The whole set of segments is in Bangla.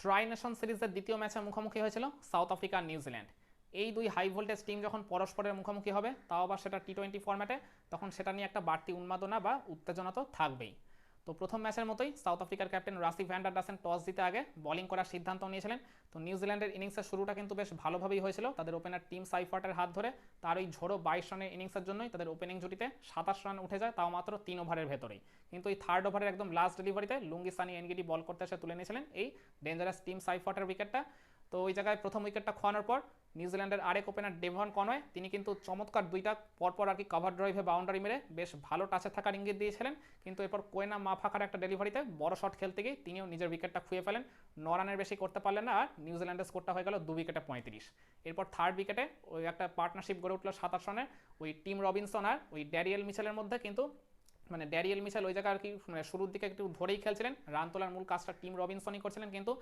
ট্রাই নেশন সিরিজের দ্বিতীয় ম্যাচে মুখোমুখি হয়েছিল সাউথ আফ্রিকা আর নিউজিল্যান্ড এই দুই হাই ভোল্টেজ টিম যখন পরস্পরের মুখোমুখি হবে, তাও আবার সেটা টি টোয়েন্টি ফর্ম্যাটে তখন সেটা নিয়ে একটা বাড়তি উন্মাদনা বা উত্তেজনা তো থাকবেই। তো প্রথম ম্যাচের মতোই সাউথ আফ্রিকার captain Rassie van der Dussen toss জিতে আগে বোলিং করার সিদ্ধান্ত নিয়েছিলেন। তো নিউজিল্যান্ডের ইনিংসের শুরুটা কিন্তু বেশ ভালোভাবেই হয়েছিল। তাদের ওপেনার টিম সাইফার্টের হাত ধরে তার ওই ঝোড়ো বাইশ রানের ইনিংসের জন্যই তাদের ওপেনিং জুটিতে সাতাশ রান উঠে যায়, তাও মাত্র তিন ওভারের ভেতরেই। কিন্তু এই থার্ড ওভারের একদম লাস্ট ডেলিভারিতে লুঙ্গি সানি এনগিডি বল করতে এসে তুলে নিয়েছিলেন এই ডেঞ্জারাস টিম সাইফার্টের উইকেটটা তো ওই জায়গায় প্রথম উইকেটটা খোয়ানোর পর নিউজিল্যান্ডের আরেক ওপেনার ডেভন কনওয়ে, তিনি কিন্তু চমৎকার দুইটা পরপর আর কি কভার ড্রাইভে বাউন্ডারি মেরে বেশ ভালো টাচে থাকার ইঙ্গিত দিয়েছিলেন। কিন্তু এরপর কোয়েনা মা ফাঁকার একটা ডেলিভারিতে বড় শট খেলতে গিয়ে তিনিও নিজের উইকেটটা খুঁয়ে ফেলেন। ন রানের বেশি করতে পারলেন না আর নিউজিল্যান্ডের স্কোরটা হয়ে গেল দু উইকেটে পঁয়ত্রিশ। এরপর থার্ড উইকেটে ওই একটা পার্টনারশিপ গড়ে উঠল সাতাশ রানের, ওই টিম রবিনসন আর ওই ড্যারিয়েল মিচেলের মধ্যে কিন্তু মানে ড্যারিয়েল মিশেল ওই জায়গায় আর কি মানে শুরুর দিকে একটু ধরেই খেলছিলেন। রান তোলার মূল কাজটা টিম রবিনসনই করছিলেন, কিন্তু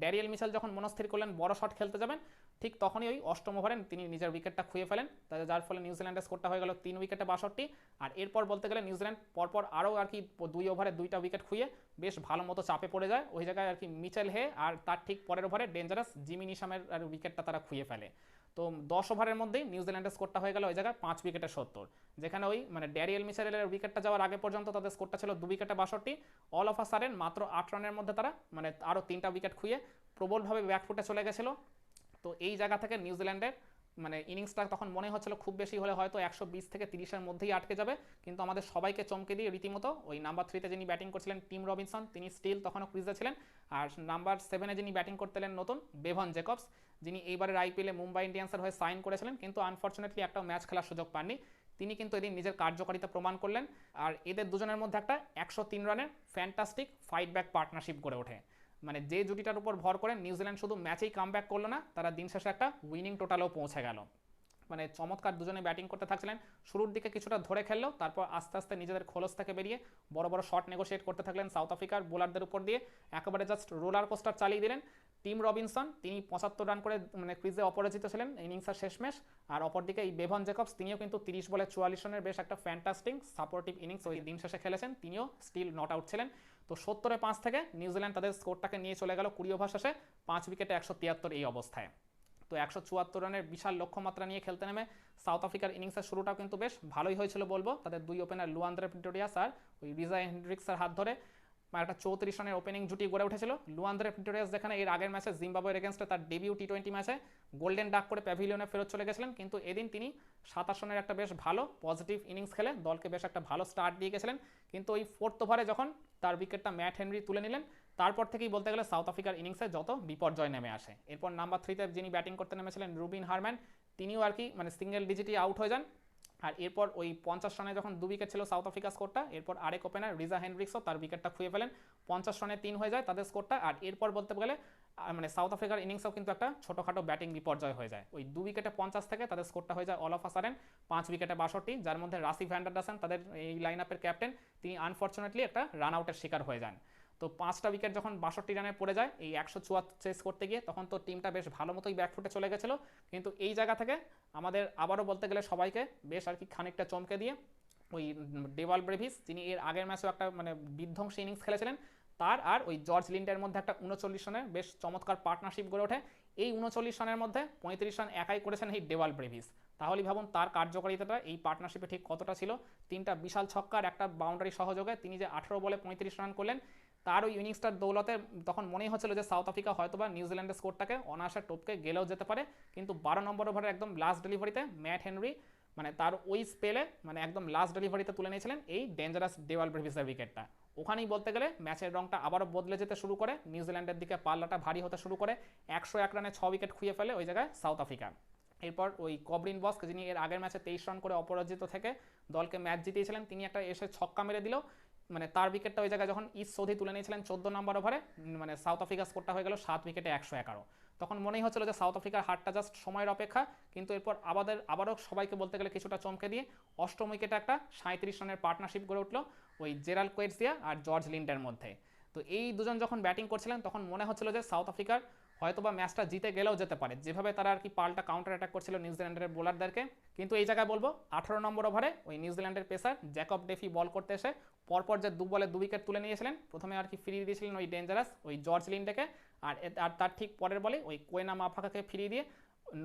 ড্যারিয়েল মিশেল যখন মনস্থির করলেন, বড় শট খেলতে যাবেন। ঠিক তখনই ওই অষ্টম ওভারে তিনি নিজের উইকেটটা খুঁয়ে ফেলেন। যার ফলে নিউজিল্যান্ডের স্কোরটা হয়ে গেল তিন উইকেটে বাষট্টি। আর এরপর বলতে গেলে নিউজিল্যান্ড পরপর আরও আর কি দুই ওভারে দুইটা উইকেট খুঁয়ে বেশ ভালো মতো চাপে পড়ে যায়। ওই জায়গায় আর কি মিচেল হে আর তার ঠিক পরের ওভারে ডেঞ্জারাস জিমি নিশামের আর উইকেটটা তারা খুঁয়ে ফেলে। তো দশ ওভারের মধ্যেই নিউজিল্যান্ডের স্কোরটা হয়ে গেল ওই জায়গায় পাঁচ উইকেটে সত্তর। যেখানে ওই মানে ড্যারিয়েল মিচারেলের উইকেটটা যাওয়ার আগে পর্যন্ত তাদের স্কোরটা ছিল দু উইকেটে বাষট্টি। অল অফ আ সারেন মাত্র আট রানের মধ্যে তারা মানে আরও তিনটা উইকেট খুঁয়ে প্রবলভাবে ব্যাকফুটে চলে গেছিল। তো এই জায়গা থেকে নিউজিল্যান্ডের মানে ইনিংসটা তখন মনে হচ্ছিল খুব বেশি হলে হয়তো একশো বিশ থেকে তিরিশের মধ্যেই আটকে যাবে। কিন্তু আমাদের সবাইকে চমকে দিয়ে রীতিমতো ওই নাম্বার থ্রিতে যিনি ব্যাটিং করছিলেন টিম রবিনসন, তিনি স্টিল তখনও ক্রিজে ছিলেন। আর নাম্বার সেভেনে যিনি ব্যাটিং করতেলেন নতুন, বেভন জেকবস, যিনি এইবারের আইপিএলে মুম্বাই ইন্ডিয়ান্সের হয়ে সাইন করেছিলেন, কিন্তু আনফর্চুনেটলি একটা ম্যাচ খেলার সুযোগ পাননি। তিনি কিন্তু এদিন নিজের কার্যকারিতা প্রমাণ করলেন। আর এদের দুজনের মধ্যে একটা একশো তিন রানের ফ্যান্টাস্টিক ফাইট ব্যাক পার্টনারশিপ গড়ে ওঠে। মানে যে জুটিটার উপর ভর করে নিউজিল্যান্ড শুধু ম্যাচেই কাম ব্যাক করল না, তারা দিন শেষে একটা উইনিং টোটালেও পৌঁছে গেল। মানে চমৎকার দুজনে ব্যাটিং করতে থাকছিলেন। শুরুর দিকে কিছুটা ধরে খেললো, তারপর আস্তে আস্তে নিজেদের খোলস থেকে বেরিয়ে বড় বড় শট নেগোশিয়েট করতে থাকলেন সাউথ আফ্রিকার বোলারদের উপর দিয়ে। একেবারে জাস্ট রোলার কোস্টার চালিয়ে দিলেন। টিম রবিনসন, তিনি পঁচাত্তর রান করে মানে ক্রিজে অপরাজিত ছিলেন ইনিংসের শেষমেশ আর অপরদিকে এই বেভন জেকবস, তিনিও কিন্তু তিরিশ বলে চুয়াল্লিশ রানের বেশ একটা ফ্যান্টাস্টিং সাপোর্টিভ ইনিংস ওই দিন শেষে খেলেছেন। তিনিও স্টিল নট আউট ছিলেন। তো সত্তরে পাঁচ থেকে নিউজিল্যান্ড তাদের স্কোরটাকে নিয়ে চলে গেল কুড়ি ওভার শেষে, পাঁচ উইকেটে একশো তিয়াত্তর এই অবস্থায়। তো একশো চুয়াত্তর রানের বিশাল লক্ষ্যমাত্রা নিয়ে খেলতে নেমে সাউথ আফ্রিকার ইনিংসের শুরুটাও কিন্তু বেশ ভালোই হয়েছিল বলব। তাদের দুই ওপেনার লুয়ান্দ্রে পিটোরিয়াস আর ওই রিজা হেন্ড্রিক্সের হাত ধরে একটা চৌত্রিশ রানের ওপেনিং জুটি গড়ে উঠেছিল। লুয়ান্দ্রে পিটোরিয়াস যেখানে এর আগের ম্যাচে জিম্বাবুয়ের এগেনস্টে তার ডেবিউ টি টোয়েন্টি ম্যাচে গোল্ডেন ডাক করে প্যাভিলিয়নে ফেরত চলে গেছিলেন। কিন্তু এদিন তিনি সাতাশ রানের একটা বেশ ভালো পজিটিভ ইনিংস খেলে, দলকে বেশ একটা ভালো স্টার্ট দিয়ে গেছিলেন। কিন্তু ওই ফোর্থ ওভারে যখন তার উইকেটটা ম্যাট হেনরি তুলে নিলেন, তারপর থেকেই বলতে গেলে সাউথ আফ্রিকার ইনিংসে যত বিপর্যয় নেমে আসে। এরপর নাম্বার থ্রিতে যিনি ব্যাটিং করতে নেমেছিলেন রুবিন হারম্যান, তিনিও আর কি মানে সিঙ্গেল ডিজিটই আউট হয়ে যান। আর এরপর ওই পঞ্চাশ রানে যখন দু উইকেট ছিল সাউথ আফ্রিকা স্কোরটা এরপর আরেক ওপেনার রিজা হেনরিক্সও তার উইকেটটা খুঁয়ে ফেলেন। পঞ্চাশ রানে তিন হয়ে যায় তাদের স্কোরটা আর এরপর বলতে গেলে মানে সাউথ আফ্রিকার ইনিংসও কিন্তু একটা ছোটোখাটো ব্যাটিং বিপর্যয় হয়ে যায়। ওই দু উইকেটে পঞ্চাশ থেকে তাদের স্কোরটা হয়ে যায় অল অফ আসারেন পাঁচ উইকেটে বাষট্টি, যার মধ্যে রাসি ভ্যান্ডারডাসেন তাদের এই লাইন আপের ক্যাপ্টেন তিনি আনফর্চুনেটলি একটা রান আউটের শিকার হয়ে যান। তো পাঁচটা উইকেট যখন বাষট্টি রানে পড়ে যায়, এই একশো চুয়াত্তর চেস করতে গিয়ে তখন তো টিমটা বেশ ভালো মতোই ব্যাকফুটে চলে গেছিল। কিন্তু এই জায়গা থেকে আমাদের আবারও বলতে গেলে সবাইকে বেশ আর কি খানিকটা চমকে দিয়ে ওই ডেভাল ব্রেভিস, যিনি এর আগের ম্যাচেও একটা মানে বিধ্বংসী ইনিংস খেলেছিলেন, তার আর ওই জর্জ লিন্ডের মধ্যে একটা উনচল্লিশ রানের বেশ চমৎকার পার্টনারশিপ গড়ে ওঠে। এই উনচল্লিশ রানের মধ্যে পঁয়ত্রিশ রান একাই করেছেন এই ডেভাল ব্রেভিস। তাহলেই ভাবুন তার কার্যকারিতাটা এই পার্টনারশিপে ঠিক কতটা ছিল। তিনটা বিশাল ছক্কার একটা বাউন্ডারি সহযোগে তিনি যে আঠেরো বলে পঁয়ত্রিশ রান করলেন তার ওই ইনিংসটার দৌলতে তখন মনেই হচ্ছিল যে সাউথ আফ্রিকা হয়তো বা নিউজিল্যান্ডের স্কোরটাকে অনায়াসে টপকে গেলেও যেতে পারে। কিন্তু বারো নম্বর ওভারের একদম লাস্ট ডেলিভারিতে ম্যাট হেনরি মানে তার ওই স্পেলে মানে একদম লাস্ট ডেলিভারিতে তুলে নিয়েছিলেন এই ডেঞ্জারাস ডেওয়াল ব্রেভিসের উইকেটটা ওখানেই বলতে গেলে ম্যাচের রংটা আবারও বদলে যেতে শুরু করে নিউজিল্যান্ডের দিকে পাল্লাটা ভারী হতে শুরু করে, একশো এক রানে ছ উইকেট খুঁয়ে ফেলে ওই জায়গায় সাউথ আফ্রিকা এরপর ওই কবরিন বস্ক যিনি এর আগের ম্যাচে তেইশ রান করে অপরাজিত থেকে দলকে ম্যাচ জিতিয়েছিলেন, তিনি একটা এসে ছক্কা মেরে দিল। মানে তার উইকেটটা ওই জায়গায় যখন ইস সৌধি তুলে নিয়েছিলেন চোদ্দ নম্বর ওভারে মানে সাউথ আফ্রিকা স্কোরটা হয়ে গেল সাত উইকেটে একশো এগারো। তখন মনেই হচ্ছিল যে সাউথ আফ্রিকার হারটা জাস্ট সময়ের অপেক্ষা, কিন্তু এরপর আবাদের, আবারও সবাইকে বলতে গেলে কিছুটা চমকে দিয়ে অষ্টম উইকেটে একটা সাঁত্রিশ রানের পার্টনারশিপ গড়ে উঠল ওই জেরাল কোয়েটসিয়া আর জর্জ লিন্ডের মধ্যে। তো এই দুজন যখন ব্যাটিং করছিলেন, তখন মনে হচ্ছিল যে সাউথ আফ্রিকার হয়তো বা ম্যাচটা জিতে গেলেও যেতে পারে। যেভাবে তারা আর কি পাল্টা কাউন্টার অ্যাটাক করছিল নিউজিল্যান্ডের বোলারদেরকে কিন্তু এই জায়গায় বলব, আঠারো নম্বর ওভারে ওই নিউজিল্যান্ডের পেসার জ্যাকব ডেফি বল করতে এসে পরপর যে দু বলে দু উইকেট তুলে নিয়েছিলেন, প্রথমে আর কি ফিরিয়ে দিয়েছিলেন ওই ডেঞ্জারাস ওই জর্জ লিনটাকে আর আর তার ঠিক পরের বলে ওই কোয়েনা মাফাকাকে ফিরিয়ে দিয়ে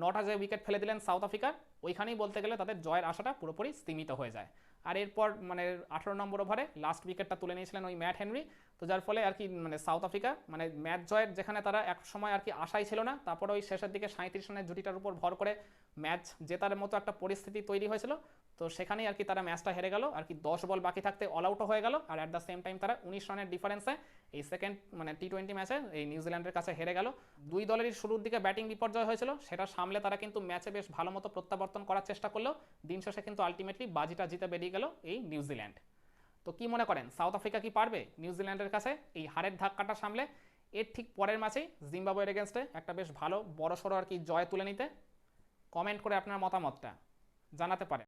নটা যে উইকেট ফেলে দিলেন সাউথ আফ্রিকার ওইখানেই বলতে গেলে তাদের জয়ের আশাটা পুরোপুরি স্তীমিত হয়ে যায়। আর এরপর মানে আঠারো নম্বর ওভারে লাস্ট উইকেটটা তুলে নিয়েছিলেন ওই ম্যাট হেনরি তো যার ফলে আর কি মানে সাউথ আফ্রিকা মানে ম্যাচ জয়ের যেখানে তারা এক সময় আর কি আশাই ছিল না, তারপরে ওই শেষের দিকে সাঁত্রিশ রানের জুটিটার উপর ভর করে ম্যাচ জেতার মতো একটা পরিস্থিতি তৈরি হয়েছিল। তো সেখানেই আর কি তারা ম্যাচটা হেরে গেল, আর কি দশ বল বাকি থাকতে অল আউটও হয়ে গেল, আর অ্যাট দ্য সেম টাইম তারা উনিশ রানের ডিফারেন্সে এই সেকেন্ড মানে টি টোয়েন্টি ম্যাচে এই নিউজিল্যান্ডের কাছে হেরে গেল। দুই দলেরই শুরুর দিকে ব্যাটিং বিপর্যয় হয়েছিল, সেটা সামলে তারা কিন্তু ম্যাচে বেশ ভালো মতো প্রত্যাবর্তন করার চেষ্টা করল। দিন শেষে কিন্তু আলটিমেটলি বাজিটা জিতে বেরিয়ে গেল এই নিউজিল্যান্ড তো কি মনে করেন, সাউথ আফ্রিকা কি পারবে নিউজিল্যান্ডের কাছে এই হারের ধাক্কাটা সামলে? এর ঠিক পরের ম্যাচেই জিম্বাবুয়ের এগেনস্টে একটা বেশ ভালো, বড়সড় আর কি জয় তুলে নিতে। কমেন্ট করে আপনার মতামতটা জানাতে পারেন।